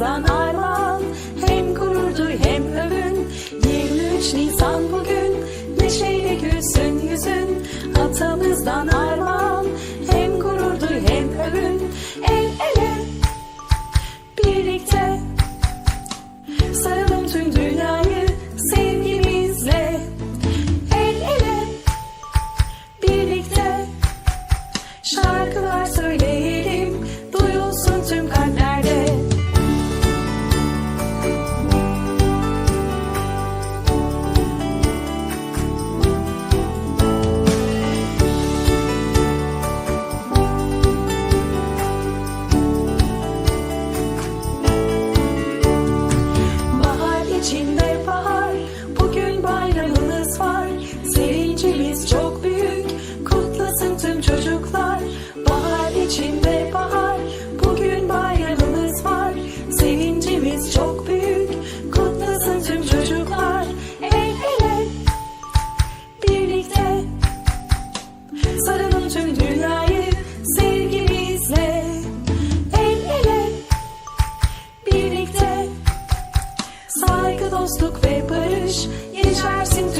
Ramazan armağan. Hem gururdur hem övün. 23 Nisan bugün. Neşeyle gülsün yüzün. Atamızdan armağan. Hem gururdur hem övün. El ele. Birlikte Saralım tüm dünyayı Sevgimizle. El ele. Birlikte Şarkılar söyleyelim. Duyulsun tüm kalbimiz içinde bahar. Bugün bayramımız var. Sevincimiz çok büyük. Kutlasın tüm çocuklar. El ele Birlikte Sarılın tüm dünyayı Sevgimizle. El ele Birlikte Saygı, dostluk ve barış. Yeşersin tüm